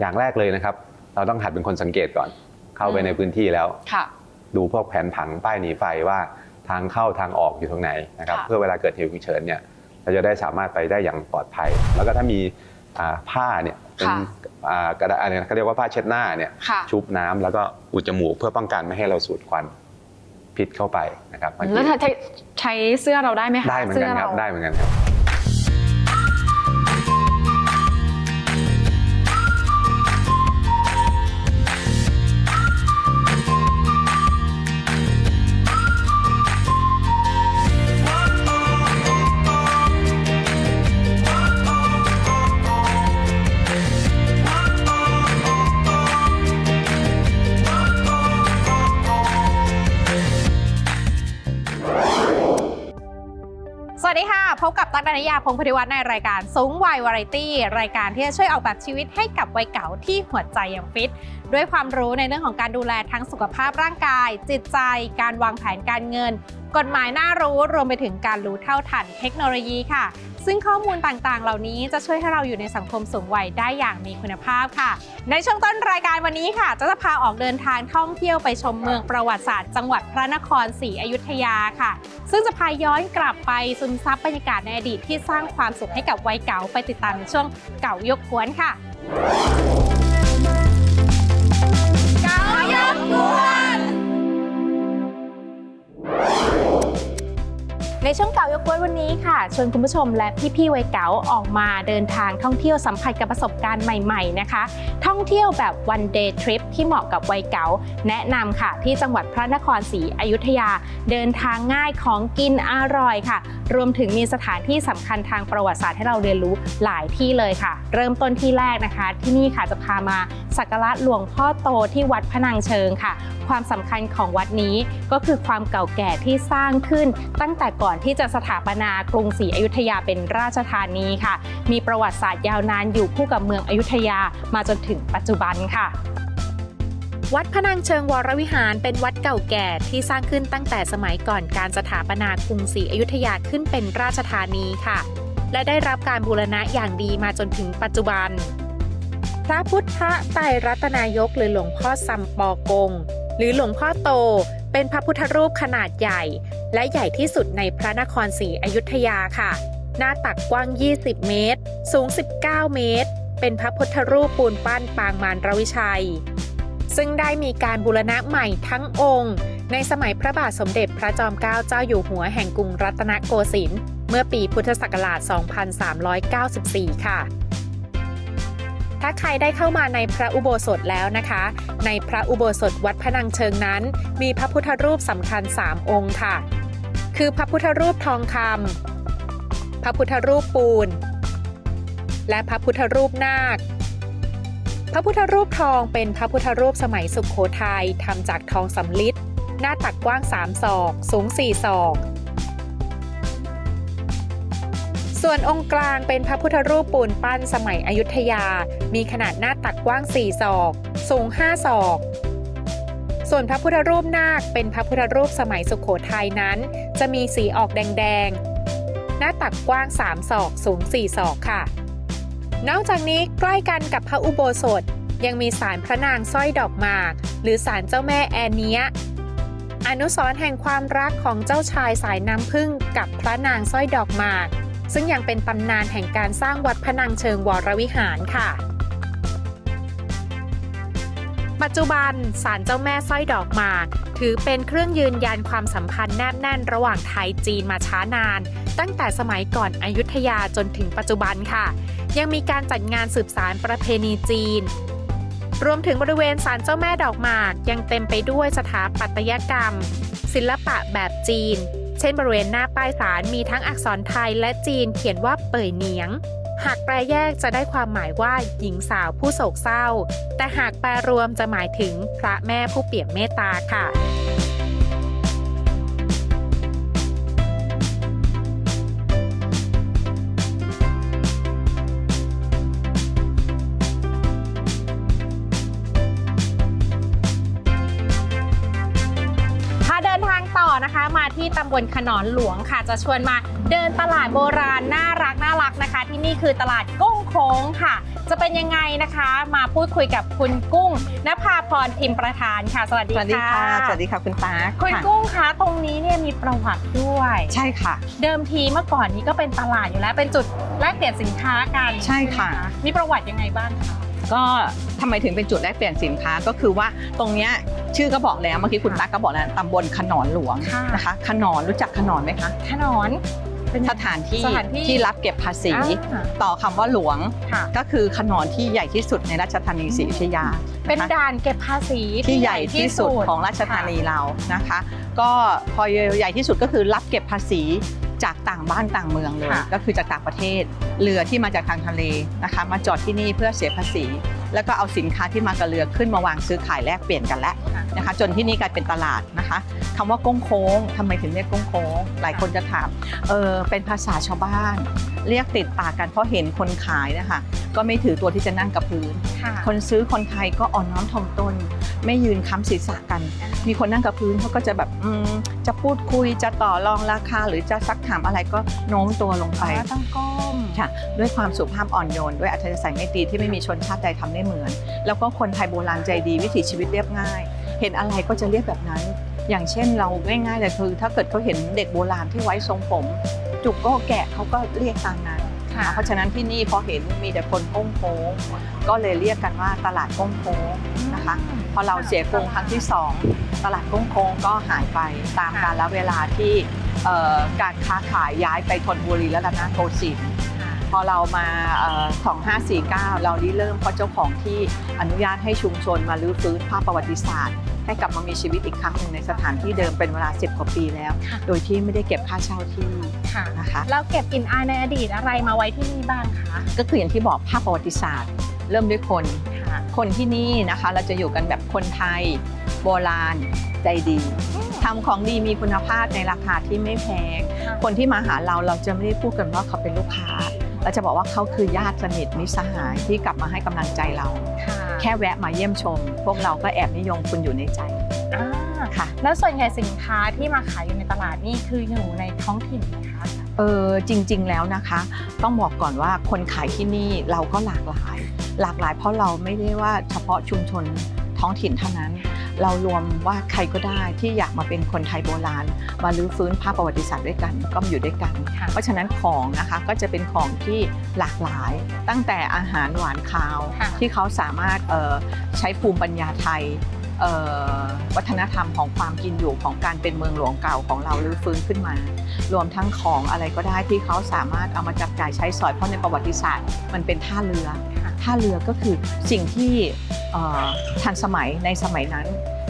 อย่างแรกเลยนะครับ เราต้องหัดเป็นคนสังเกตก่อน เข้าไปอืมในพื้นที่แล้วค่ะดูพวกแผนผังป้ายหนีไฟว่าทางเข้าทางออกอยู่ตรงไหนนะครับค่ะเพื่อเวลาเกิดเหตุฉุกเฉินเนี่ยเราจะได้สามารถไปได้อย่างปลอดภัย แล้วก็ถ้ามีอ่าผ้าเนี่ยเป็นอ่ากระดาษอะไรนะเขาเรียกว่าผ้าเช็ดหน้าเนี่ยค่ะชุบน้ำแล้วก็อุดจมูกเพื่อป้องกันไม่ให้เราสูดควันพิษเข้าไปนะครับบางทีแล้วถ้าใช้เสื้อเราได้ไหมคะได้เหมือนกันครับสื้ได้เหมือนกันครับ สวัสดีค่ะ พบกับตั๊กดานยาพงศ์พธิวัฒน์ในรายการสูงวัยวาไรตี้ รายการที่จะช่วยออกแบบชีวิตให้กับวัยเก่าที่หัวใจยังฟิตด้วยความรู้ในเรื่องของการดูแลทั้งสุขภาพร่างกาย จิตใจ การวางแผนการเงิน กฎหมายน่ารู้รวมไปถึงการรู้เท่าทันเทคโนโลยีค่ะ ซึ่งข้อมูลต่างๆ เหล่านี้จะช่วยให้เราอยู่ในสังคมสูงวัยได้อย่างมีคุณภาพค่ะ ในช่วงต้นรายการวันนี้ค่ะ จะจะพาออกเดินทางท่องเที่ยวไปชมเมืองประวัติศาสตร์ จังหวัดพระนครศรีอยุธยาค่ะ ซึ่งจะพาย้อนกลับไปซึมซับบรรยากาศในอดีตที่สร้างความสุขให้กับวัยเก่าไปติดตามในช่วงเก่ายกกวนค่ะ One. ในช่วงเก่ายกกวนวันนี้ค่ะชวนคุณผู้ชมและพี่ๆวัยเก๋าออกมาเดินทางท่องเที่ยวสัมผัสกับประสบการณ์ใหม่ๆนะคะ ท่องเที่ยวแบบ one day trip ที่เหมาะกับวัยเก๋าแนะนำค่ะ ที่จังหวัดพระนครศรีอยุธยา เดินทางง่ายของกินอร่อยค่ะ รวมถึงมีสถานที่สำคัญทางประวัติศาสตร์ให้เราเรียนรู้หลายที่เลยค่ะ เริ่มต้นที่แรกนะคะ ที่นี่ค่ะจะพามาสักการะหลวงพ่อโตที่วัดพนังเชิงค่ะ ความสำคัญของวัดนี้ก็คือความเก่าแก่ที่สร้างขึ้น ตั้งแต่ก่อนที่จะสถาปนากรุงศรีอยุธยาเป็นราชธานีค่ะ มีประวัติศาสตร์ยาวนานอยู่คู่กับเมืองอยุธยามาจนถึงปัจจุบันค่ะวัดพนังเชิงวรวิหารเป็นวัดเก่าแก่ที่สร้างขึ้นตั้งแต่สมัยก่อนการสถาปนากรุงศรีอยุธยาขึ้นเป็นราชธานีค่ะ และได้รับการบูรณะอย่างดีมาจนถึงปัจจุบัน พระพุทธไตรรัตนายกหรือหลวงพ่อซัมปอกง หรือหลวงพ่อโต เป็นพระพุทธรูปขนาดใหญ่ และใหญ่ที่สุดในพระนครศรีอยุธยาค่ะ หน้าตักกว้าง 20 เมตร สูง 19 เมตร เป็นพระพุทธรูปปูนปั้นปางมารรวิชัย ซึ่งได้มีการบูรณะใหม่ทั้งองค์ ในสมัยพระบาทสมเด็จพระจอมเกล้าเจ้าอยู่หัวแห่งกรุงรัตนโกสินทร์เมื่อปีพุทธศักราช 2394 ค่ะ ถ้าใครได้เข้ามาในพระอุโบสถแล้วนะคะ ในพระอุโบสถวัดพนังเชิงนั้น มีพระพุทธรูปสำคัญ 3 องค์ค่ะ คือพระพุทธรูปทองคำพระพุทธรูปปูน และพระพุทธรูปนาคพระพุทธรูปทองเป็นพระพุทธรูปสมัยสุขโขทัยทำจากทองสำลิดหน้าตักกว้าง 3 ศอก สูง 4 ศอก ส่วนองค์กลางเป็นพระพุทธรูปปูนปั้นสมัยอยุธยา มีขนาดหน้าตักกว้าง 4 ศอก สูง 5 ศอก ส่วนพระพุทธรูปนาคเป็นพระพุทธรูปสมัยสุขโขทัยนั้น จะมีสีออกแดง ๆ หน้าตักกว้าง 3 ศอก สูง 4 ศอกค่ะ นอกจากนี้ใกล้กันกับพระอุโบสถยังมีศาลพระนางสร้อยดอกหมาก หรือศาลเจ้าแม่แอนเนียอนุสรแห่งความรักของเจ้าชายสายน้ำพึ่งกับพระนางสร้อยดอกหมาก ซึ่งยังเป็นตำนานแห่งการสร้างวัดพนังเชิงวรวิหารค่ะปัจจุบันศาลเจ้าแม่สร้อยดอกหมาก ถือเป็นเครื่องยืนยันความสัมพันธ์แนบแน่นระหว่างไทยจีนมาช้านาน ตั้งแต่สมัยก่อนอยุธยาจนถึงปัจจุบันค่ะ ยังมีการจัดงานสืบสารประเพณีจีน รวมถึงบริเวณศาลเจ้าแม่ดอกหมาก ยังเต็มไปด้วยสถาปัตยกรรม ศิลปะแบบจีน เช่นบริเวณหน้าป้ายสารมีทั้งอักษรไทยและจีนเขียนว่าเป่ยเหนียง หากแปลแยกจะได้ความหมายว่าหญิงสาวผู้โศกเศร้า แต่หากแปลรวมจะหมายถึงพระแม่ผู้เปี่ยมเมตตาค่ะ มาที่ตำบลขนอนหลวงค่ะ จะชวนมาเดินตลาดโบราณน่ารักน่ารักนะคะ ที่นี่คือตลาดก้งโค้งค่ะ จะเป็นยังไงนะคะ มาพูดคุยกับคุณกุ้งนภาพรพิมพ์ประธานค่ะ สวัสดีสวัสดีค่ะค่ะสวัสดีค่ะคุณตาคุณค่ะกุ้งคะตรงนี้เนี่ยมีประวัติด้วย ใช่ค่ะ เดิมทีเมื่อก่อนนี้ก็เป็นตลาดอยู่แล้วเป็นจุดแลกเปลี่ยนสินค้ากันใช่ค่ะไหมมีประวัติยังไงบ้างคะ ก็ทำไมถึงเป็นจุดแลกเปลี่ยนสินค้าก็คือว่าตรงเนี้ยชื่อก็บอกแล้วเมื่อกี้คุณค่ะตั๊กก็บอกแล้วตำบลขนอนหลวงค่ะ นะคะ ขนอนรู้จักขนอนไหมคะถนนเป็น สถานที่สถานที่ ที่รับเก็บภาษี อ่าต่อคำว่าหลวงค่ะ ก็คือขนอนที่ใหญ่ที่สุดในราชธานีศรีอยุธยาเป็นนะคะด่านเก็บภาษีที่ใหญ่ที่สุดของราชธานีเรานะคะ ก็พอใหญ่ที่สุดก็คือรับเก็บภาษี จากต่างบ้านต่างเมืองเลยค่ะก็คือจากต่างประเทศ เรือที่มาจากทางทะเลนะคะ มาจอดที่นี่เพื่อเสียภาษี แล้วก็เอาสินค้าที่มากับเรือขึ้นมาวางซื้อขายแลกเปลี่ยนกันแล้วค่ะนะคะ จนที่นี่กลายเป็นตลาดนะคะคำว่าก้งโค้งทำไมถึงเรียกก้งโค้ง หลายคนจะถามเออเป็นภาษาชาวบ้าน เรียกติดปากกันเพราะเห็นคนขายนะคะก็ไม่ถือตัวที่จะนั่งกับพื้นค่ะคนซื้อคนไทยก็อ่อนน้อมถ่อมตน ไม่ยืนค้ำศีรษะกัน มีคนนั่งกับพื้นเขาก็จะแบบอืม จะพูดคุยจะต่อรองราคา หรือจะซักถามอะไรก็โน้มตัวลงไปอ๋อต้องก้มค่ะด้วยความสุภาพอ่อนโยน ด้วยอัธยาศัยไม่ตรีที่ไม่มีชนชาติใดทำได้เหมือน แล้วก็คนไทยโบราณใจดีวิถีชีวิตเรียบง่าย เห็นอะไรก็จะเรียกแบบนั้น อย่างเช่นเราง่ายๆเลยคือ ถ้าเกิดเขาเห็นเด็กโบราณที่ไว้ทรงผม จุกก็แกะเขาก็เรียกตามนั้น ค่ะ เพราะฉะนั้นที่นี่พอเห็นมีแต่คนโค้งโค้งก็เลยเรียกกันว่าตลาดโค้งโค้งนะคะ พอเราเสียกรุงครั้งที่ 2 ตลาดโค้งโค้งก็หายไปตามกาลเวลาที่เอ่อการค้าขายย้ายไปธนบุรีและรัตนโกสินทร์พอเรามาเอ่อ2549 เราริเริ่มเพราะเจ้าของที่อนุญาตให้ชุมชนมาลื้อฟื้นภาพประวัติศาสตร์ ให้กลับมามีชีวิตอีกครั้งหนึ่งในสถานที่เดิมเป็นเวลา 10 กว่าปีแล้วค่ะโดยที่ไม่ได้เก็บค่าเช่าที่ค่ะนะคะแล้วเก็บกลินอายในอดีตอะไรมาไว้ที่นี่บ้างคะก็คืออย่างที่บอกภาพประวัติศาสตร์ เริ่มด้วยคนค่ะคนที่นี่นะคะเราจะอยู่กันแบบคนไทยโบราณใจดีทำของดีมีคุณภาพในราคาที่ไม่แพง คนที่มาหาเราเราจะไม่ได้พูดกันว่าเขาเป็นลูกค้า เราจะบอกว่าเขาคือญาติสนิทมิตรสหายที่กลับมาให้กำลังใจเราค่ะ แค่แวะมาเยี่ยมชม พวกเราก็แอบนิยมคุณอยู่ในใจ อ่าค่ะ แล้วส่วนใหญ่สินค้าที่มาขายอยู่ในตลาดนี่คืออยู่ในท้องถิ่นไหมคะ เออจริง ๆ แล้วนะคะ ต้องบอกก่อนว่าคนขายที่นี่เราก็หลากหลาย หลากหลายเพราะเราไม่ได้ว่าเฉพาะชุมชนท้องถิ่นเท่านั้น เรารวมว่าใครก็ได้ที่อยากมาเป็นคนไทยโบราณ มาลื้อฟื้นภาพประวัติศาสตร์ด้วยกันก็มาอยู่ด้วยกันค่ะเพราะฉะนั้นของนะคะก็จะเป็นของที่หลากหลาย ตั้งแต่อาหารหวานคาวค่ะที่เขาสามารถเอ่อใช้ภูมิปัญญาไทยเอ่อวัฒนธรรมของความกินอยู่ของการเป็นเมืองหลวงเก่าของเรารื้อฟื้นขึ้นมา รวมทั้งของอะไรก็ได้ที่เขาสามารถเอามาจับจ่ายใช้สอยเพราะในประวัติศาสตร์ มันเป็นท่าเรือค่ะ ท่าเรือก็คือสิ่งที่เอ่อทันสมัยในสมัยนั้น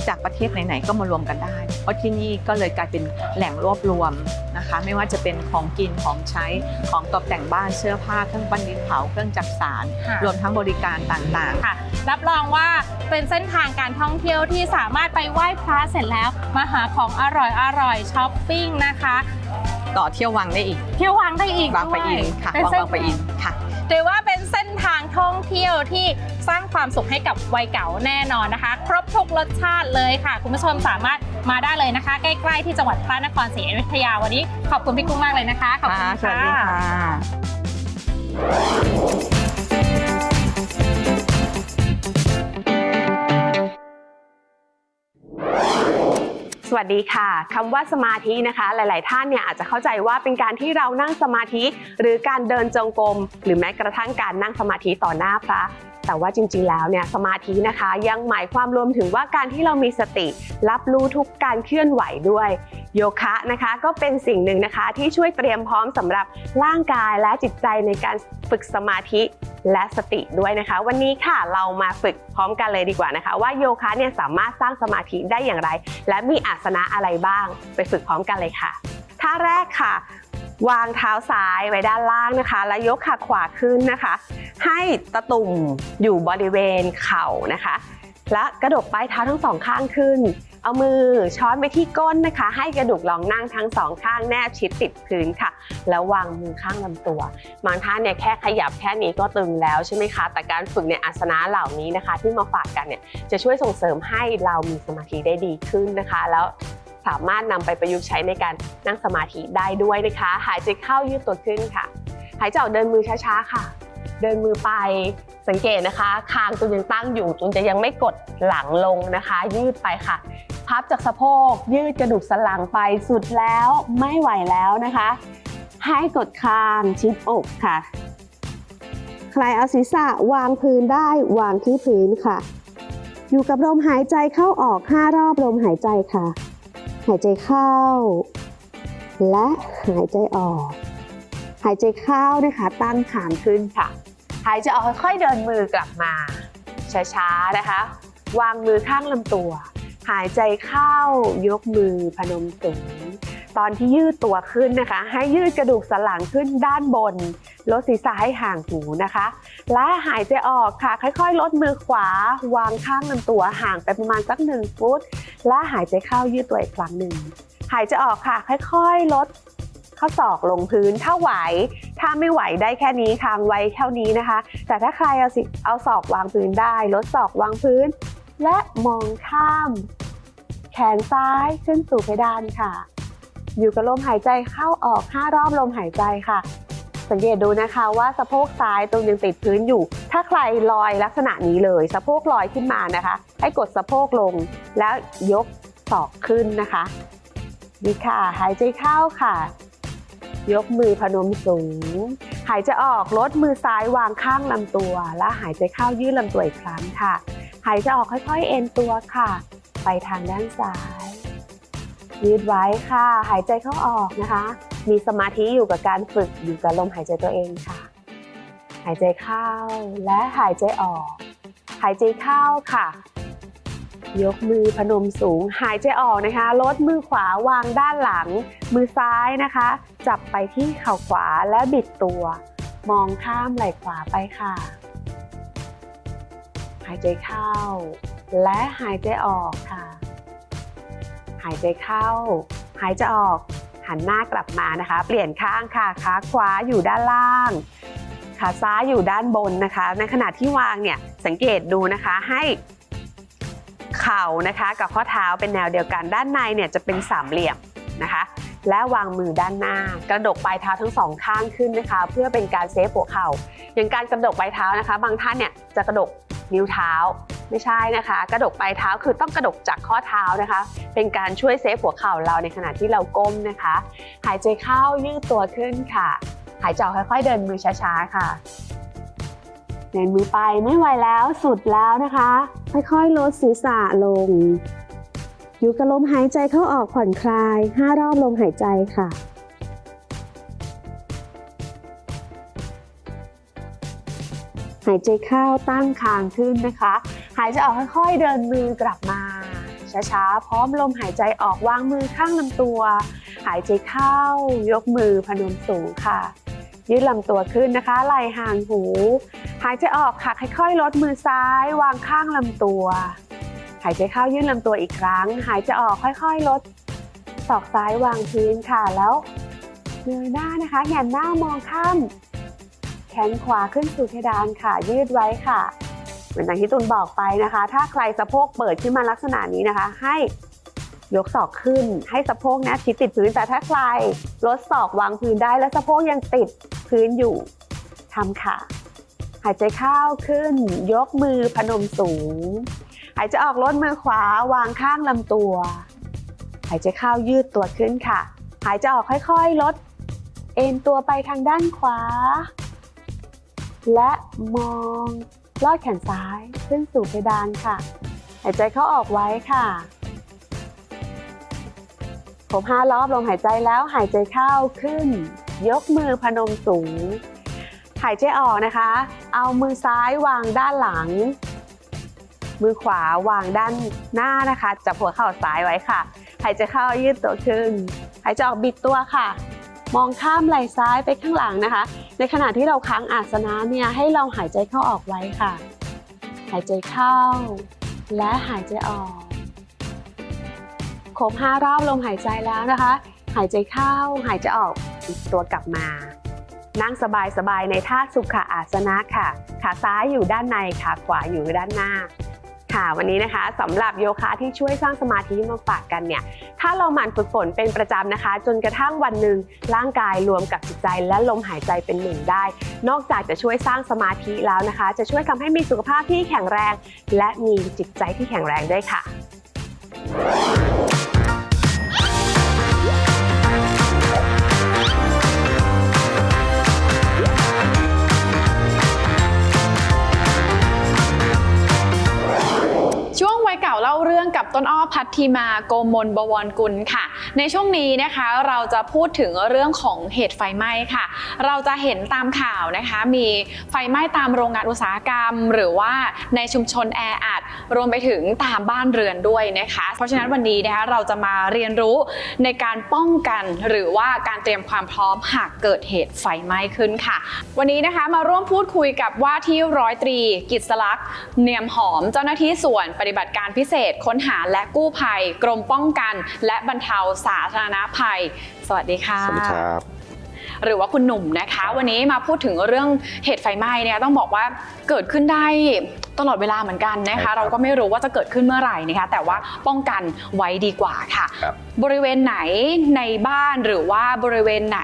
จากประเทศไหนๆก็มารวมกันได้ เพราะที่นี่ก็เลยกลายเป็นแหล่งรวบรวมนะคะ ไม่ว่าจะเป็นของกินของใช้ของตกแต่งบ้านเสื้อผ้าเครื่องปั้นดินเผาเครื่องจักสานค่ะรวมทั้งบริการต่างๆค่ะ รับรองว่าเป็นเส้นทางการท่องเที่ยวที่สามารถไปไหว้พระเสร็จแล้วมาหาของอร่อยอร่อยช้อปปิ้งนะคะต่อเที่ยววังได้อีก เที่ยววังได้อีกบางปะอินด้วยค่ะเป็นวังเส้นบางปะอินค่ะถือว่าเป็นเส้นทาง ที่สร้างความสุขให้กับวัยเก่าแน่นอนนะคะ ครบทุกรสชาติเลยค่ะ คุณผู้ชมสามารถมาได้เลยนะคะ ใกล้ ๆ ที่จังหวัดพระนครศรีอยุธยาวันนี้ขอบคุณพี่กุ้งมากเลยนะคะขอบคุณค่ะค่ะสวัสดีค่ะ สวัสดีค่ะคำว่าสมาธินะคะ หลาย ๆ ท่านเนี่ยอาจจะเข้าใจว่าเป็นการที่เรานั่งสมาธิ หรือการเดินจงกรมหรือแม้กระทั่งการนั่งสมาธิต่อหน้าพระ แต่ว่าจริงๆ แล้วเนี่ยสมาธินะคะ ยังหมายความรวมถึงว่าการที่เรามีสติ รับรู้ทุกการเคลื่อนไหวด้วย โยคะนะคะก็เป็นสิ่งหนึ่งนะคะที่ช่วยเตรียมพร้อมสำหรับร่างกายและจิตใจในการฝึกสมาธิและสติด้วยนะคะ วันนี้ค่ะเรามาฝึกพร้อมกันเลยดีกว่านะคะ ว่าโยคะเนี่ยสามารถสร้างสมาธิได้อย่างไร และมีอาสนะอะไรบ้าง ไปฝึกพร้อมกันเลยค่ะท่าแรกค่ะ วางเท้าซ้ายไว้ด้านล่างนะคะ แล้วยกขาขวาขึ้นนะคะ ให้ตะตุ่มอยู่บริเวณเข่านะคะ และกระดกปลายเท้าทั้งสองข้างขึ้น เอามือช้อนไปที่ก้นนะคะ ให้กระดูกรองนั่งทั้งสองข้างแนบชิดติดพื้นค่ะ แล้ววางมือข้างลำตัว บางท่านเนี่ยแค่ขยับแค่นี้ก็ตึงแล้วใช่ไหมคะ แต่การฝึกในอาสนะเหล่านี้นะคะ ที่มาฝากกันเนี่ยจะช่วยส่งเสริมให้เรามีสมาธิได้ดีขึ้นนะคะ แล้ว สามารถนำไปประยุกต์ใช้ในการนั่งสมาธิได้ด้วยนะคะ หายใจเข้ายืดตัวขึ้นค่ะ หายใจออกเดินมือช้าๆค่ะ เดินมือไปสังเกตนะคะ คางตุนยังตั้งอยู่ตุนจะยังไม่กดหลังลงนะคะ ยืดไปค่ะ พับจากสะโพก ยืดกระดูกสันหลังไปสุดแล้วไม่ไหวแล้วนะคะ ให้กดคางชิดอกค่ะ ใครเอาศีรษะวางพื้นได้วางที่พื้นค่ะ อยู่กับลมหายใจเข้าออก 5 รอบลมหายใจค่ะ หายใจเข้า และหายใจออก หายใจเข้านะคะตั้งฐานขานขึ้นค่ะ หายใจออกค่อยๆเดินมือกลับมา ช้าๆนะคะ วางมือข้างลำตัว หายใจเข้ายกมือพนมสูง ตอนที่ยืดตัวขึ้นนะคะ ให้ยืดกระดูกสันหลังขึ้นด้านบน ลดศีรษะให้ห่างหูนะคะ และหายใจออกค่ะ ค่อยๆ ลดมือขวา วางข้างลำตัวห่างไปประมาณสักหนึ่งฟุต และหายใจเข้ายืดตัวอีกครั้งหนึ่ง หายใจออกค่ะ ค่อยๆ ลดข้อศอกลงพื้นถ้าไหว ถ้าไม่ไหวได้แค่นี้ค้างไว้เท่านี้นะคะ แต่ถ้าใครเอาสิเอาศอกวางพื้นได้ ลดศอกวางพื้น และมองข้าม แขนซ้ายขึ้นสู่เพดานค่ะ อยู่กับลมหายใจเข้าออก 5 รอบลมหายใจค่ะ สังเกตดูนะคะว่าสะโพกซ้ายตรงยังติดพื้นอยู่ ถ้าใครลอยลักษณะนี้เลย สะโพกลอยขึ้นมานะคะ ให้กดสะโพกลงแล้วยกศอกขึ้นนะคะดีค่ะ หายใจเข้าค่ะ ยกมือพนมสูง หายใจออกลดมือซ้ายวางข้างลำตัว และหายใจเข้ายืดลำตัวอีกครั้งค่ะ หายใจออกค่อยๆ เอ็นตัวค่ะ ไปทางด้านซ้าย ยืดไว้ค่ะ หายใจเข้าออกนะคะ มีสมาธิอยู่กับการฝึกอยู่กับลมหายใจตัวเองค่ะ หายใจเข้าและหายใจออก หายใจเข้าค่ะ ยกมือพนมสูง หายใจออกนะคะ ลดมือขวาวางด้านหลัง มือซ้ายนะคะ จับไปที่เข่าขวาและบิดตัว มองข้ามไหล่ขวาไปค่ะ หายใจเข้า และหายใจออกค่ะายใจเข้า หายใจออก หันหน้ากลับมานะคะ เปลี่ยนข้างค่ะ ขาขวาอยู่ด้านล่าง ขาซ้ายอยู่ด้านบนนะคะ ในขณะที่วางเนี่ย สังเกตดูนะคะ ให้เข่านะคะกับข้อเท้าเป็นแนวเดียวกัน ด้านในเนี่ยจะเป็นสามเหลี่ยมนะคะ และวางมือด้านหน้า กระดกปลายเท้าทั้งสองข้างขึ้นนะคะ เพื่อเป็นการเซฟหัวเข่า อย่างการกระดกปลายเท้านะคะ บางท่านเนี่ยจะกระดก นิ้วเท้า ไม่ใช่นะคะ กระดกปลายเท้าคือต้องกระดกจากข้อเท้านะคะ เป็นการช่วยเซฟหัวเข่าเราในขณะที่เราก้มนะคะ หายใจเข้ายืดตัวขึ้นค่ะ หายใจออกค่อยๆเดินมือช้าๆค่ะเดินมือไปไม่ไหวแล้วสุดแล้วนะคะ ค่อยๆลดศีรษะลง อยู่กับลมหายใจเข้าออกผ่อนคลาย 5 รอบลมหายใจค่ะ หายใจเข้าตั้งคางขึ้นนะคะ หายใจออกค่อยๆ เดินมือกลับมา ช้าๆ พร้อมลมหายใจออกวางมือข้างลำตัว หายใจเข้ายกมือพนมสูงค่ะ ยืดลำตัวขึ้นนะคะ ไหล่ห่างหู หายใจออกค่ะค่อยๆ ลดมือซ้าย วางข้างลำตัว หายใจเข้ายืดลำตัวอีกครั้ง หายใจออกค่อยๆ ลดศอกซ้ายวางพื้นค่ะแล้วเงยหน้านะคะแหงนหน้ามองข้าม ขนขวาขึ้นสู่เพดานค่ะ ยืดไว้ค่ะ เหมือนอย่างที่ตุนบอกไปนะคะ ถ้าใครสะโพกเปิดขึ้นมาลักษณะนี้นะคะ ให้ยกศอกขึ้น ให้สะโพกนะชิดติดพื้นแต่ถ้าใครลดศอกวางพื้นได้และสะโพกยังติดพื้นอยู่ทำค่ะ หายใจเข้าขึ้น ยกมือพนมสูง หายใจออกลดมือขวาวางข้างลำตัว หายใจเข้ายืดตัวขึ้นค่ะ หายใจออกค่อยๆ ลด เอ็นตัวไปทางด้านขวา และมองลอดแขนซ้ายขึ้นสู่เพดานค่ะ หายใจเข้าออกไว้ค่ะครบห้ารอบลมหายใจแล้วหายใจเข้าขึ้น ยกมือพนมสูง หายใจออกนะคะ เอามือซ้ายวางด้านหลัง มือขวาวางด้านหน้านะคะ จับหัวเข่าซ้ายไว้ค่ะ หายใจเข้ายืดตัวขึ้น หายใจออกบิดตัวค่ะ มองข้ามไหล่ซ้ายไปข้างหลังนะคะ ในขณะที่เราค้างอาสนะเนี่ยให้เราหายใจเข้าออกไว้ค่ะ หายใจเข้า และหายใจออก ครบห้ารอบลมหายใจแล้วนะคะ หายใจเข้าหายใจออกตัวกลับมา นั่งสบายๆในท่าสุขอาสนะค่ะ ขาซ้ายอยู่ด้านในขาขวาอยู่ด้านหน้า ค่ะ วันนี้นะคะสำหรับโยคะที่ช่วยสร้างสมาธิมาฝากกันเนี่ยถ้าเราหมั่นฝึกฝนเป็นประจำนะคะ จนกระทั่งวันหนึ่งร่างกายรวมกับจิตใจและลมหายใจเป็นหนึ่งได้ นอกจากจะช่วยสร้างสมาธิแล้วนะคะ จะช่วยทำให้มีสุขภาพที่แข็งแรง และมีจิตใจที่แข็งแรงด้วยค่ะ กับต้นอ้อพัทธีมาโกมลบวรกุลค่ะ ในช่วงนี้นะคะเราจะพูดถึงเรื่องของเหตุไฟไหม้ค่ะ เราจะเห็นตามข่าวนะคะมีไฟไหม้ตามโรงงานอุตสาหกรรม หรือว่าในชุมชนแออัดรวมไปถึงตามบ้านเรือนด้วยนะคะ เพราะฉะนั้นวันนี้นะคะเราจะมาเรียนรู้ในการป้องกันหรือว่าการเตรียมความพร้อมหากเกิดเหตุไฟไหม้ขึ้นค่ะ วันนี้นะคะมาร่วมพูดคุยกับว่าที่ร้อยตรีกิตสลักษณ์เนียมหอมเจ้าหน้าที่ส่วนปฏิบัติการพิเศษค้นหาและกู้ภัย กรมป้องกัน และบรรเทาสาธารณภัย สวัสดีค่ะ สวัสดีครับหรือว่าคุณหนุ่มนะคะ วันนี้มาพูดถึงเรื่องเหตุไฟไหม้เนี่ยต้องบอกว่าเกิดขึ้นได้ตลอดเวลาเหมือนกันนะใช่ครัคะบเราก็ไม่รู้ว่าจะเกิดขึ้นเมื่อไหร่นะคะ แต่ว่าป้องกันไว้ดีกว่าค่ะครับบริเวณไหนในบ้านหรือว่าบริเวณไหน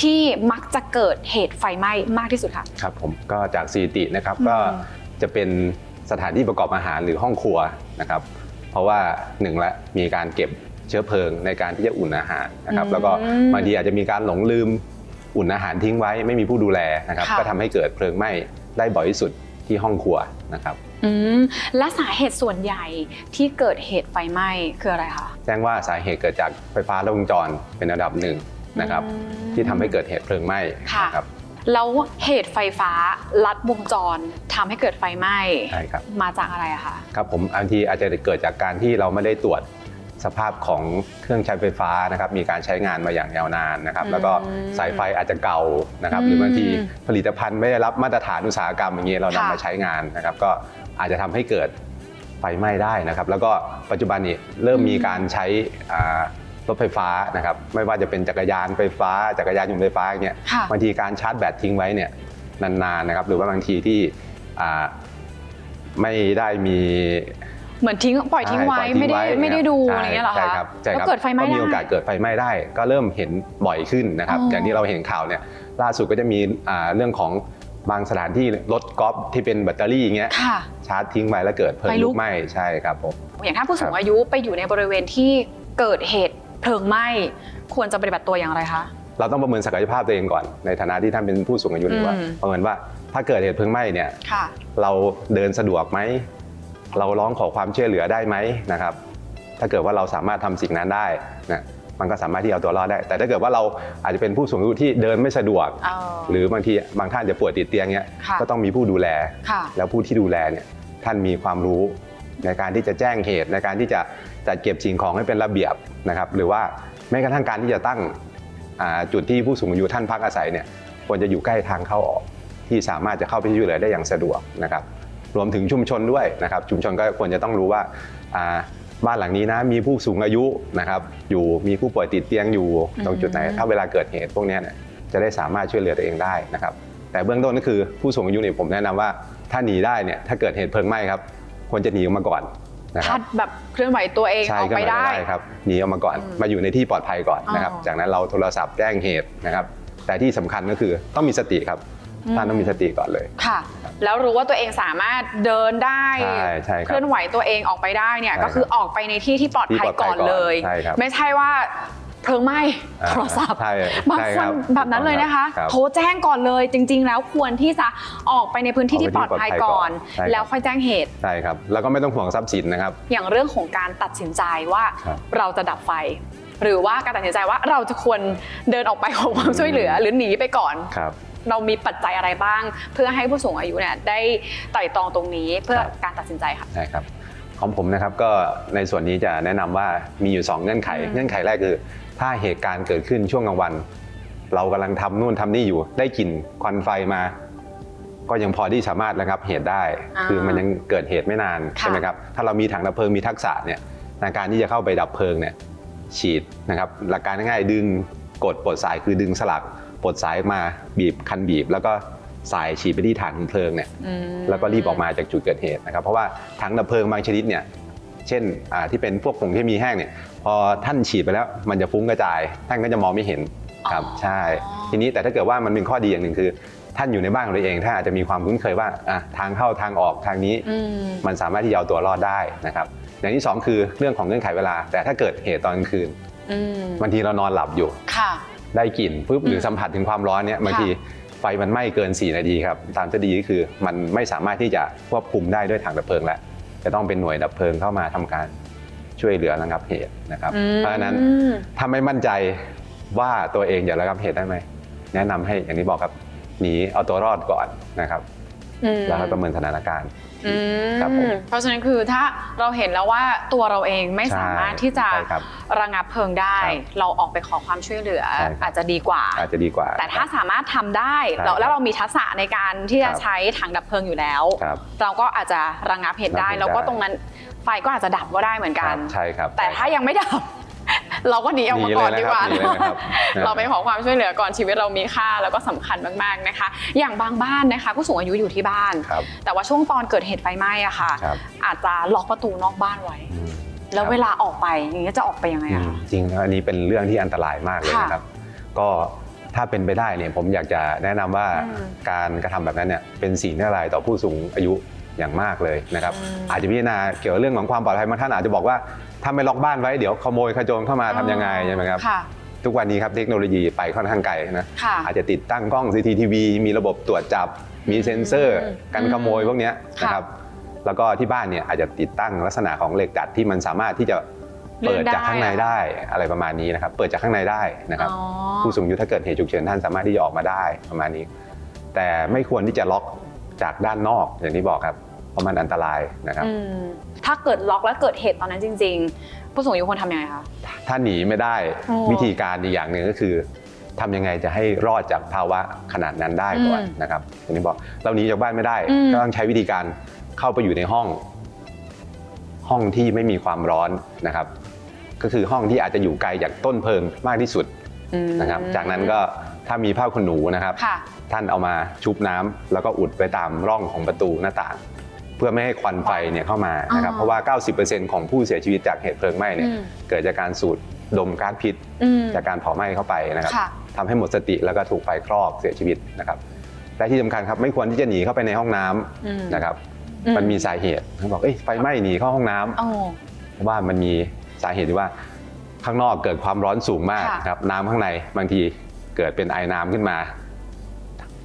ที่มักจะเกิดเหตุไฟไหม้มากที่สุดค่ะครับผมก็จากสถิตินะครับอืมก็จะเป็นสถานที่ประกอบอาหารหรือห้องครัวนะครับเพ ราะว่าหนึ่งละมีการเก็บเชื้อเพลิงในการที่จะอุ่นอาหารนะครับแล้วก็บางทีอาจจะมีการหลงลืมอุ่นอาหารทิ้งไว้ไม่มีผู้ดูแลนะครับก็ทำให้เกิดเพลิงไหม้ได้บ่อยที่สุดที่ห้องครัวนะครับอืมและสาเหตุส่วนใหญ่ที่เกิดเหตุไฟไหม้คืออะไรคะแจ้งว่าสาเหตุเกิดจากไฟฟ้าลัดวงจรเป็นอันดับหนึ่งนะครับอืมที่ทำให้เกิดเหตุเพลิงไหม้ค่ะนะครับ แล้วเหตุไฟฟ้าลัดวงจรทำให้เกิดไฟไหม้ใช่ครับมาจากอะไรอะคะครับผมบางทีอาจจะเกิดจากการที่เราไม่ได้ตรวจสภาพของเครื่องใช้ไฟฟ้านะครับมีการใช้งานมาอย่างยาวนานนะครับ แล้วก็สายไฟอาจจะเก่านะครับ หรือบางทีผลิตภัณฑ์ไม่ได้รับมาตรฐานอุตสาหกรรมอย่างนี้เรานำมาใช้งานนะครับ ก็อาจจะทำให้เกิดไฟไหม้ได้นะครับ แล้วก็ปัจจุบันนี้เริ่มมีการใช้อ่า รถไฟฟ้านะครับไม่ว่าจะเป็นจักรยานไฟฟ้า จักรยานยนต์ไฟฟ้าอย่างเงี้ยค่ะ บางทีการชาร์จแบตทิ้งไว้เนี่ยนานๆนะครับหรือว่าบางทีที่อ่าไม่ได้มี เหมือนทิ้งปล่อยทิ้งไว้ใช่ปล่อยทิ้ไม่ได้ว้ไม่ได้ดูใช่อะไรเงี้ยเหรอใช่คะครับใช่แล้วครับเกิดไฟไหม้ก็มีได้โอกาสเกิดไฟไหม้ได้ ก็เริ่มเห็นบ่อยขึ้นนะครับอ๋อออย่างที่เราเห็นข่าวเนี่ยล่าสุดก็จะมีอ่าเรื่องของบางสถานที่รถกอล์ฟที่เป็นแบตเตอรี่อย่างเงี้ยค่ะ ชาร์จทิ้งไว้แล้วเกิดเพลิงไฟลุลุก กไหม้ใช่ครับผม อย่างถ้าผู้สูคงรับอายุไปอยู่ในบริเวณที่เกิดเหตุ เพลิงไหม้ควรจะปฏิบัติตัวอย่างไรคะ เราต้องประเมินศักยภาพตัวเองก่อน ในฐานะที่ท่านเป็นผู้สูงอายุนี่ว่าอืม ประเมินว่าถ้าเกิดเหตุเพลิงไหม้เนี่ยค่ะ เราเดินสะดวกไหมเราร้องขอความช่วยเหลือได้ไหมนะครับ ถ้าเกิดว่าเราสามารถทำสิ่งนั้นได้นะมันก็สามารถที่เอาตัวรอดได้ แต่ถ้าเกิดว่าเราอาจจะเป็นผู้สูงอายุที่เดินไม่สะดวก เออหรือบางทีบางท่านจะป่วยติดเตียงเนี้ยค่ะ ก็ต้องมีผู้ดูแล ค่ะ แล้วผู้ที่ดูแลเนี่ยท่านมีความรู้ในการที่จะแจ้งเหตุในการที่จะจัดเก็บสิ่งของให้เป็นระเบียบนะครับหรือว่าแม้กระทั่งการที่จะตั้งอ่าจุดที่ผู้สูงอายุท่านพักอาศัยเนี่ยควรจะอยู่ใกล้ทางเข้าออก ที่สามารถจะเข้าไปช่วยเหลือได้อย่างสะดวกนะครับรวมถึงชุมชนด้วยนะครับชุมชนก็ควรจะต้องรู้ว่าอ่าบ้านหลังนี้นะมีผู้สูงอายุนะครับอยู่มีผู้ป่วยติดเตียงอยู่ตรงจุดไหนอืมถ้าเวลาเกิดเหตุพวกเนี้ยเนี่ยจะได้สามารถช่วยเหลือตัวเองได้นะครับแต่เบื้องต้นก็คือผู้สูงอายุเนี่ยผมแนะนำว่าถ้าหนีได้เนี่ยถ้าเกิดเหตุเพลิงไหม้ครับควรจะหนีออกมาก่อน นะคพัรับดแบบเคลื่อนไหวตัวเองใช่ออกก็ไปม่ได้ครับหนีออกมาก่อนอืมมาอยู่ในที่ปลอดภัยก่อนนะครับ อ๋อจากนั้นเราโทรศัพท์แจ้งเหตุนะครับ แต่ที่สำคัญก็คือต้องมีสติครับอืม ท่านต้องมีสติก่อนเลย ค่ะ แล้วรู้ว่าตัวเองสามารถเดินได้ใช่ใช่คเครับลื่อนไหวตัวเองออกไปได้เนี่ยใช่ก็คือออกไปในที่ที่ปลอดภัยที่ปลอดภัยก่อนเลยก่อนใช่ครับไม่ใช่ว่า เพลิงไหม้อ่าโทรศัพท์ใช่บางใช่ครันแบบนั้นเลยนะคะครับโทรแจ้งก่อนเลยจริง ๆ แล้วควรที่จะออกไปในพื้นที่ที่ปลอดภัยก่อนใช่ครับแล้วค่อยแจ้งเหตุใช่ครับแล้วก็ไม่ต้องห่วงทรัพย์สินนะครับ อย่างเรื่องของการตัดสินใจว่าครับเราจะดับไฟหรือว่าการตัดสินใจว่าเราจะควรเดินออกไปขอความช่วยเหลือหรือหนีไปก่อนครับ เรามีปัจจัยอะไรบ้าง เพื่อให้ผู้สูงอายุเนี่ยได้ไตร่ตรองตรงนี้เพื่อครับการตัดสินใจค่ะใช่ครับของผมนะครับก็ในส่วนนี้จะแนะนำว่ามีอยู่ 2 เงื่อนไขอืมเงื่อนไขแรกคือ ถ้าเหตุการณ์เกิดขึ้นช่วงกลางวัน เรากำลังทำนู่นทำนี่อยู่ ได้กลิ่นควันไฟมา ก็ยังพอที่สามารถระงับเหตุได้อ่าคือมันยังเกิดเหตุไม่นานค่ะใช่ไหมครับถ้าเรามีถังดับเพลิงมีทักษะเนี่ยในการที่จะเข้าไปดับเพลิงเนี่ยฉีดนะครับหลักการง่ายๆดึงกดปลดสายคือดึงสลักปลดสายมาบีบคันบีบ แล้วก็สายฉีดไปที่ฐานของเพลิงเนี่ยอืมแล้วก็รีบออกมาจากจุดเกิดเหตุนะครับ เพราะว่าถังดับเพลิงบางชนิดเนี่ย เช่นอ่าที่เป็นพวกผงเคมีแห้งเนี่ยพอท่านฉีดไปแล้วมันจะฟุ้งกระจายท่านก็จะมองไม่เห็นครับอ๋อใช่ ทีนี้แต่ถ้าเกิดว่ามันเป็นข้อดีอย่างหนึ่งคือ ท่านอยู่ในบ้านของตัวเองท่านอาจจะมีความคุ้นเคยว่าอะทางเข้าทางออกทางนี้อืมมันสามารถที่จะเอาตัวรอดได้นะครับอย่างที่สองคือเรื่องของเงื่อนไขเวลา แต่ถ้าเกิดเหตุตอนกลางคืนอืมบางทีเรานอนหลับอยู่ค่ะได้กลิ่นปุ๊บหรือมสัมผัสถึงความร้อนเนี่ยบางทีไฟมันไหม้เกิน 4 นาทีครับ ตามทฤษฎีก็คือมันไม่สามารถที่จะควบคุมได้ด้วยถังดับเพลิงแล้ว จะต้องเป็นหน่วยดับเพลิงเข้ามาทำการช่วยเหลือระงับเหตุนะครับอืมเพราะฉะนั้นถ้าไม่มั่นใจว่าตัวเองจะระงับเหตุได้ไหมแนะนำให้อย่างที่บอกครับหนีเอาตัวรอดก่อนนะครับอืมแล้วค่อยประเมินสถานการณ์ อืมครับผม เพราะฉะนั้นคือถ้าเราเห็นแล้วว่าตัวเราเองไม่ใช่สามารถที่จะใช่ครับระงับเพลิงได้ ครับเราออกไปขอความช่วยเหลือใช่ครับ อาจจะดีกว่า อาจจะดีกว่า แต่ถ้าสามารถทำได้ใช่แล้วแล้วเรามีทักษะในการที่จะครับ ใช้ถังดับเพลิงอยู่แล้ว ครับ เราก็อาจจะระงับเหตุได้ ระงับเหตุแล้วก็ได้ตรงนั้นไฟก็อาจจะดับก็ได้เหมือนคกัรัน บใช่ครับแต่ถ้ายังไม่ดับ เราก็หนีออกมาก่อนดีกว่าหนีเลยนะครับหนีเลยนะครับเราไปขอความช่วยเหลือก่อนชีวิตเรามีค่าแล้วก็สำคัญมากๆนะคะ อย่างบางบ้านนะคะ ผู้สูงอายุอยู่ที่บ้านครับแต่ว่าช่วงตอนเกิดเหตุไฟไหม้อะค่ะครับอาจจะล็อกประตูนอกบ้านไว้อืมแล้วครับเวลาออกไปอย่างเงี้ยจะออกไปยังไงอือะมคะจริงแล้วอันนี้เป็นเรื่องที่อันตรายมากเลยค่ะนะครับ ก็ถ้าเป็นไปได้เนี่ยผมอยากจะแนะนำว่าอืมการกระทำแบบนั้นเนี่ยเป็นสิ่งที่อันตรายต่อผู้สูงอายุอย่างมากเลยนะครับอืมอาจจะพิจารณาเกี่ยวกับเรื่องของความปลอดภัยบางท่านอาจจะบอกว่า ถ้าไม่ล็อกบ้านไว้เดี๋ยวขโมยขโจรเข้ามาทำยังไงใช่ไหมครับ ค่ะ ทุกวันนี้ครับเทคโนโลยีไปค่อนข้างไกลนะ ค่ะ อาจจะติดตั้งกล้อง CCTV มีระบบตรวจจับ มีเซ็นเซอร์ อืมกันขโมยพวกเนี้ยค่ะนะครับ แล้วก็ที่บ้านเนี่ยอาจจะติดตั้งลักษณะของเหล็กดัดที่มันสามารถที่จะเปิดจากข้างในได้อะไรประมาณนี้นะครับ เปิดจากข้างในได้นะครับ อ๋อผู้สูงอายุถ้าเกิดเหตุฉุกเฉินท่านสามารถที่จะออกมาได้ประมาณนี้ แต่ไม่ควรที่จะล็อกจากด้านนอกอย่างที่บอกครับ เพราะมันอันตรายนะครับ อืมถ้าเกิดล็อกแล้วเกิดเหตุตอนนั้นจริง ๆ ผู้สูงอายุควรทำยังไงคะ ถ้าหนีไม่ได้โอ้วิธีการอีกอย่างหนึ่งก็คือทำยังไงจะให้รอดจากภาวะขนาดนั้นได้ก่อนอืมนะครับอย่างที่บอกเราหนีจากบ้านไม่ได้ อืม ก็ต้องใช้วิธีการเข้าไปอยู่ในห้อง ห้องที่ไม่มีความร้อนนะครับ ก็คือห้องที่อาจจะอยู่ไกลจากต้นเพลิงมากที่สุดอืมนะครับ จากนั้นก็ถ้ามีผ้าขนหนูนะครับ ค่ะ ท่านเอามาชุบน้ำแล้วก็อุดไว้ตามร่องของประตูหน้าต่าง เพื่อไม่ให้ควันไฟเนี่ยเข้ามานะครับอ๋อเพราะว่า 90%ของผู้เสียชีวิตจากเหตุเพลิงไหม้เนี่ยอืมเกิดจากการสูดดมก๊าซพิษอืมจากการเผาไหม้เข้าไปนะครับค่ะทำให้หมดสติแล้วก็ถูกไฟคลอกเสียชีวิตนะครับและที่สำคัญครับไม่ควรที่จะหนีเข้าไปในห้องน้ำอืมนะครับอืมันมีสาเหตุเขาบอกเอ้ยไฟไหม้หนีเข้าห้องน้ำโอ้เพราะว่ามันมีสาเหตุที่ว่าข้างนอกเกิดความร้อนสูงมากค่ะครับ น้ำข้างในบางทีเกิดเป็นไอน้ำขึ้นมา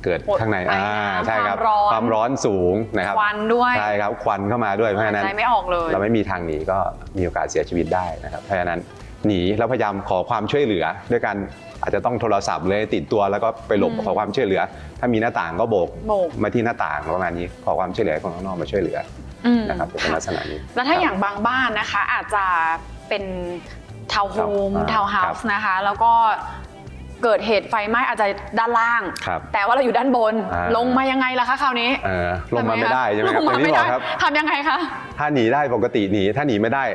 เกิดโอ้ยข้างในไออ่าน้ำใช่ครับความร้อนความร้อนสูงนะครับควันด้วยใช่ครับควันเข้ามาด้วยเพราะฉะนั้นใจไม่ออกเลยเราไม่มีทางหนีก็มีโอกาสเสียชีวิตได้นะครับเพราะฉะนั้นหนีแล้วพยายามขอความช่วยเหลือ ด้วยการอาจจะต้องโทรศัพท์เลยติดตัวแล้วก็ไปหลบอืมขอความช่วยเหลือ ถ้ามีหน้าต่างก็โบกโบกมาที่หน้าต่างประมาณนี้ขอความช่วยเหลือให้คนข้างนอกมาช่วยเหลืออืมนะครับจะเป็นลักษณะนี้แล้วถ้าครับอย่างบางบ้านนะคะอาจจะเป็นทาวน์โฮมครับทาวน์เฮาครับส์นะคะ แล้วก็ เกิดเหตุไฟไหม้อาจจะด้านล่าง ครับแต่ว่าเราอยู่ด้านบน อ่า ลงมายังไงล่ะคะคราวนี้เอ่อลงมาไม่ได้ใช่ไหมครับลงอมาย่างที่ไม่บได้อกครับ ทำยังไงคะ ถ้าหนีได้ปกติหนีถ้าหนีไม่ได้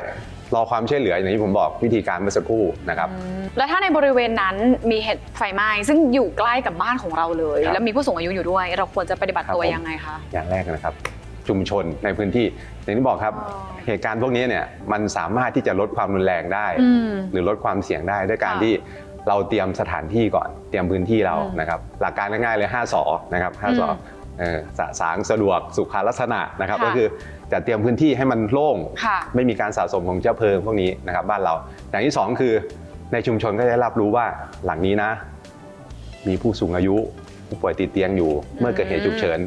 รอความช่วยเหลืออย่างที่ผมบอกวิธีการเมื่อสักครู่นะครับ แล้วถ้าในบริเวณนั้นมีเหตุไฟไหม้ซึ่งอยู่ใกล้กับบ้านของเราเลย ครับแล้วมีผู้สูงอายุอยู่ด้วย เราควรจะปฏิบัติตัวครับผม ยังไงคะ อย่างแรกนะครับ ชุมชนในพื้นที่อย่างที่บอกครับ อ๋อเหตุการณ์พวกนี้เนี่ยมันสามารถที่จะลดความรุนแรงได้ อืมหรือลดความเสี่ยงได้ด้วยการค่ะ ที่ เราเตรียมสถานที่ก่อน เตรียมพื้นที่เราอืมนะครับ หลักการง่ายๆเลย5สอนะครับ5สออืมเออสะสางสะดวกสุขาลักษณะนะครับค่ะก็คือจะเตรียมพื้นที่ให้มันโล่งค่ะไม่มีการสะสมของเชื้อเพลิงพวกนี้นะครับบ้านเรา อย่างที่สองคือในชุมชนก็จะได้รับรู้ว่าหลังนี้นะ มีผู้สูงอายุผู้ป่วยติดเตียงอยู่ เมื่อเกิดเหตุฉุกเฉิน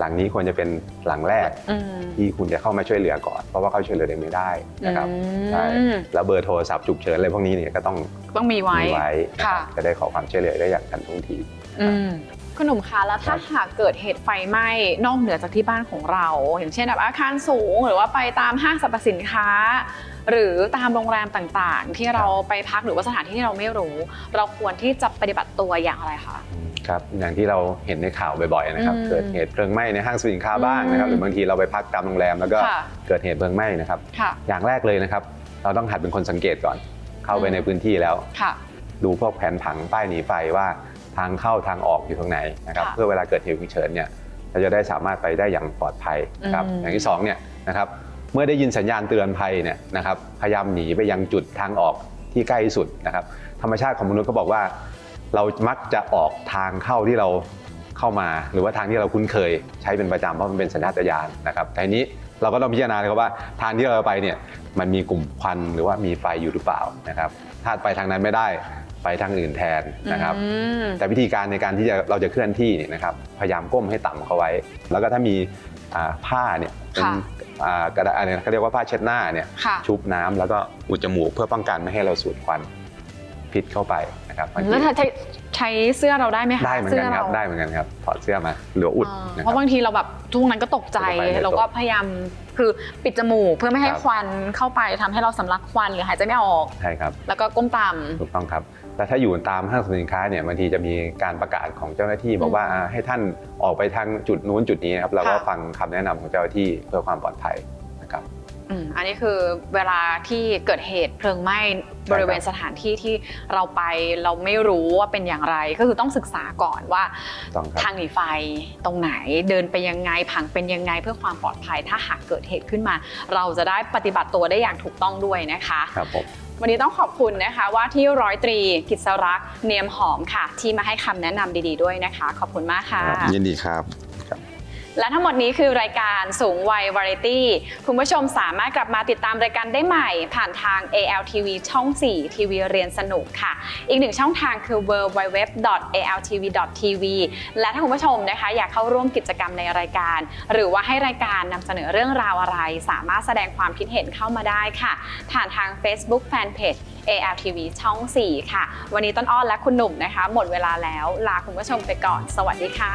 หลังนี้ควรจะเป็นหลังแรกอืม ที่คุณจะเข้ามาช่วยเหลือก่อน เพราะว่าเขาช่วยเหลือเองไม่ได้นะครับอืม ใช่แล้วเบอร์โทรศัพท์ฉุกเฉินอะไรพวกนี้เนี่ยก็ต้องต้องมีไว้ มีไว้นะครับค่ะจะได้ขอความช่วยเหลือได้อย่างทันท่วงที อืมคุณหนุ่มคะแล้วถ้าครับหากเกิดเหตุไฟไหม้นอกเหนือจากที่บ้านของเรา อย่างเช่นแบบอาคารสูง หรือว่าไปตามห้างสรรพสินค้า หรือตามโรงแรมต่างๆ ที่เราไปพักหรือว่าสถานที่ที่เราไม่รู้ เราควรที่จะปฏิบัติตัวอย่างไรคะครับอย่างที่เราเห็นในข่าวบ่อยๆนะครับอืมเกิดเหตุเพลิงไหม้ในห้างสินค้าบ้างนะครับอืมหรือบางทีเราไปพักตามโรงแรมแล้วก็ค่ะเกิดเหตุเพลิงไหม้นะครับค่ะอย่างแรกเลยนะครับ เราต้องหัดเป็นคนสังเกตก่อน เข้าไปอืมในพื้นที่แล้วค่ะดูพวกแผนผังป้ายหนีไฟว่าทางเข้าทางออกอยู่ตรงไหนนะครับค่ะเพื่อเวลาเกิดเหตุฉุกเฉินเนี่ยเราจะได้สามารถไปได้อย่างปลอดภัยนะครับอืมอย่างที่สองเนี่ยนะครับ เมื่อได้ยินสัญญาณเตือนภัยเนี่ยนะครับพยายามหนีไปยังจุดทางออกที่ใกล้ที่สุดนะครับ ธรรมชาติของมนุษย์ก็บอกว่า เรามักจะออกทางเข้าที่เราเข้ามา หรือว่าทางที่เราคุ้นเคยใช้เป็นประจำเพราะมันเป็นสัญชาตญาณนะครับแต่ทีนี้เราก็ต้องพิจารณาเลยครับว่าทางที่เราไปเนี่ยมันมีกลุ่มควันหรือว่ามีไฟอยู่หรือเปล่านะครับถ้าไปทางนั้นไม่ได้ไปทางอื่นแทนนะครับอืมแต่วิธีการในการที่จะเราจะเคลื่อนที่เนี่ยนะครับ พยายามก้มให้ต่ำเข้าไว้ แล้วก็ถ้ามีอ่าผ้าเนี่ยเป็นค่ะ อ่ากระดาษอะไรนะเขาเรียกว่าผ้าเช็ดหน้าเนี่ยค่ะ ชุบน้ำแล้วก็อุดจมูกเพื่อป้องกันไม่ให้เราสูดควันพิษเข้าไปนะครับบางทีแล้วถ้าใช้ใช้เสื้อเราได้ไหมคะได้เหมือนกันครับสื้ได้เหมือนกันครับถอดเสื้อมาเหลืออุดอ่านะเพครับ ราะบางทีเราแบบช่วงนั้นก็ตกใจตกใจเราก็พยายามคือปิดจมูกเพื่อไม่ให้ครับ ควันเข้าไปทำให้เราสำลักควันหรือหายใจไม่ออก ใช่ครับ แล้วก็ก้มต่ถูกต้องครับ แต่ถ้าอยู่ตามห้างสรรพสินค้าเนี่ยบางทีจะมีการประกาศของเจ้าหน้าที่ บอกว่าอ่าให้ท่านออกไปทางจุดนู้นจุดนี้ครับเราก็ค่ะฟังคำแนะนำของเจ้าหน้าที่เพื่อความปลอดภัยนะครับำอืมอันนี้คือเวลาที่เกิดเหตุเพลิงไหม้บริเวณสถานที่ที่เราไปเราไม่รู้ว่าเป็นอย่างไรก็คือต้องศึกษาก่อนว่าต้องครับทางหนีไฟตรงไหนเดินไปยังไงผังเป็นยังไงเพื่อความปลอดภัย ถ้าหากเกิดเหตุขึ้นมา เราจะได้ปฏิบัติตัวได้อย่างถูกต้องด้วยนะคะครับผม วันนี้ต้องขอบคุณนะคะ ว่าที่ร้อยตรีกิษรักษ์เนียมหอมค่ะ ที่มาให้คำแนะนำดีๆด้วยนะคะ ขอบคุณมากค่ะ ยินดีครับ และทั้งหมดนี้คือรายการสูงวัยวาไรตี้ คุณผู้ชมสามารถกลับมาติดตามรายการได้ใหม่ ผ่านทาง ALTV ช่อง 4 ทีวีเรียนสนุกค่ะ อีกหนึ่งช่องทางคือ www.altv.tv และถ้าคุณผู้ชมนะคะ อยากเข้าร่วมกิจกรรมในรายการ หรือว่าให้รายการนำเสนอเรื่องราวอะไร สามารถแสดงความคิดเห็นเข้ามาได้ค่ะ ผ่านทาง Facebook Fanpage ALTV ช่อง 4 ค่ะ วันนี้ต้นอ้อและคุณหนุ่มนะคะ หมดเวลาแล้วลาคุณผู้ชมไปก่อน สวัสดีค่ะ